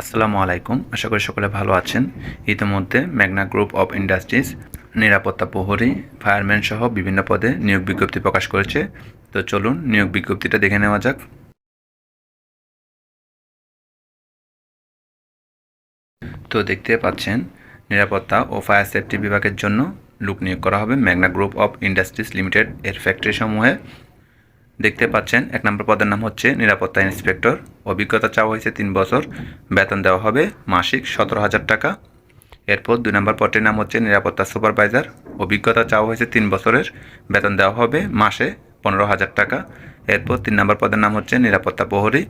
আসসালামু আলাইকুম। আশা করি সকলে ভালো আছেন। ইতিমধ্যে মেঘনা গ্রুপ অফ ইন্ডাস্ট্রিজ, নিরাপত্তা প্রহরী, ফায়ারম্যান সহ বিভিন্ন পদে নিয়োগ বিজ্ঞপ্তি প্রকাশ করেছে। তো চলুন নিয়োগ বিজ্ঞপ্তিটা দেখে নেওয়া যাক। তো দেখতে পাচ্ছেন, নিরাপত্তা ও ফায়ার সেফটি বিভাগের জন্য লোক নিয়োগ করা হবে Magna group of industries limited এর ফ্যাক্টরি সমূহে দেখতে পাচ্ছেন, এক নম্বর পদের নাম হচ্ছে নিরাপত্তা ইন্সপেক্টর। অভিজ্ঞতা চাওয়া হয়েছে তিন বছর। বেতন দেওয়া হবে মাসিক সতেরো হাজার টাকা। এরপর দুই নম্বর পদটির নাম হচ্ছে নিরাপত্তা সুপারভাইজার। অভিজ্ঞতা চাওয়া হয়েছে তিন বছরের। বেতন দেওয়া হবে মাসে পনেরো হাজার টাকা। এরপর তিন নম্বর পদের নাম হচ্ছে নিরাপত্তা প্রহরী।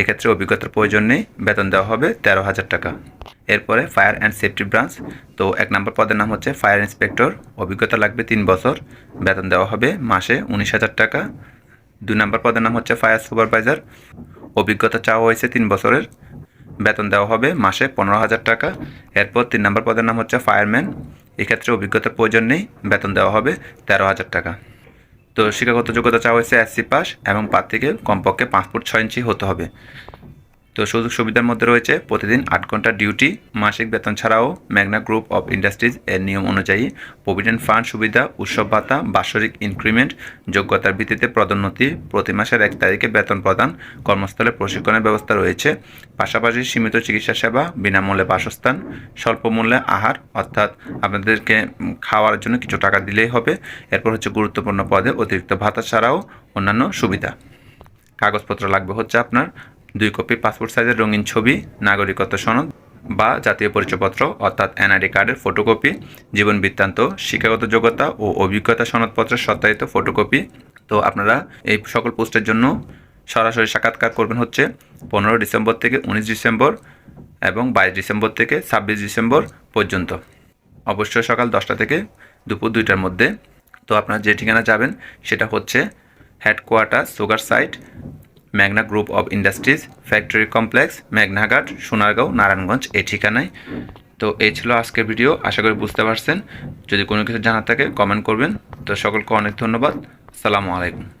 এক্ষেত্রে অভিজ্ঞতার প্রয়োজন নেই, বেতন দেওয়া হবে তেরো হাজার টাকা। এরপরে ফায়ার অ্যান্ড সেফটি ব্রাঞ্চ। তো এক নম্বর পদের নাম হচ্ছে ফায়ার ইন্সপেক্টর। অভিজ্ঞতা লাগবে তিন বছর। বেতন দেওয়া হবে মাসে উনিশ হাজার টাকা। দুই নম্বর পদের নাম হচ্ছে ফায়ার সুপারভাইজার। অভিজ্ঞতা চাওয়া হয়েছে তিন বছরের। বেতন দেওয়া হবে মাসে পনেরো হাজার টাকা। এরপর তিন নম্বর পদের নাম হচ্ছে ফায়ারম্যান। এক্ষেত্রে অভিজ্ঞতার প্রয়োজন নেই, বেতন দেওয়া হবে তেরো হাজার টাকা। তো শিক্ষাগত যোগ্যতা চাওয়া হয়েছে এসসি পাস এবং প্রার্থীকে কমপক্ষে পাঁচ ফুট ছয় ইঞ্চি হতে হবে। তো সুযোগ সুবিধার মধ্যে রয়েছে, প্রতিদিন আট ঘণ্টা ডিউটি মাসিক বেতন ছাড়াও ম্যাগনা গ্রুপ অফ ইন্ডাস্ট্রিজ এর নিয়ম অনুযায়ী প্রভিডেন্ট ফান্ড সুবিধা, উৎসব ভাতা, বাৎসরিক ইনক্রিমেন্ট যোগ্যতার ভিত্তিতে পদোন্নতি, প্রতি মাসের এক তারিখে বেতন প্রদান, কর্মস্থলে প্রশিক্ষণের ব্যবস্থা রয়েছে। পাশাপাশি সীমিত চিকিৎসা সেবা, বিনামূল্যে বাসস্থান, স্বল্প মূল্যে আহার, অর্থাৎ আপনাদেরকে খাওয়ার জন্য কিছু টাকা দিলেই হবে। এরপর হচ্ছে গুরুত্বপূর্ণ পদে অতিরিক্ত ভাতা ছাড়াও অন্যান্য সুবিধা। কাগজপত্র লাগবে হচ্ছে আপনার। দুই কপি পাসপোর্ট সাইজের রঙিন ছবি, নাগরিকত্ব সনদ বা জাতীয় পরিচয়পত্র, অর্থাৎ এনআইডি কার্ডের ফটোকপি, জীবন বৃত্তান্ত, শিক্ষাগত যোগ্যতা ও অভিজ্ঞতা সনদপত্রের সত্যায়িত ফটোকপি। তো আপনারা এই সকল পোস্টের জন্য সরাসরি সাক্ষাৎকার করবেন হচ্ছে পনেরো ডিসেম্বর থেকে উনিশ ডিসেম্বর এবং বাইশ ডিসেম্বর থেকে ছাব্বিশ ডিসেম্বর পর্যন্ত। অবশ্যই সকাল দশটা থেকে দুপুর দুইটার মধ্যে। তো আপনারা যে ঠিকানা যাবেন সেটা হচ্ছে headquarter sugar site Magna group of industries, factory complex, মেঘনাঘাট, Sonargaon, Narayanganj এই ঠিকানায়। তো এই ছিল আজকের ভিডিও, আশা করি বুঝতে পারছেন। যদি কোনো কিছু জানার থাকে কমেন্ট করবেন। তো সকলকে অনেক ধন্যবাদ। সালামু আলাইকুম।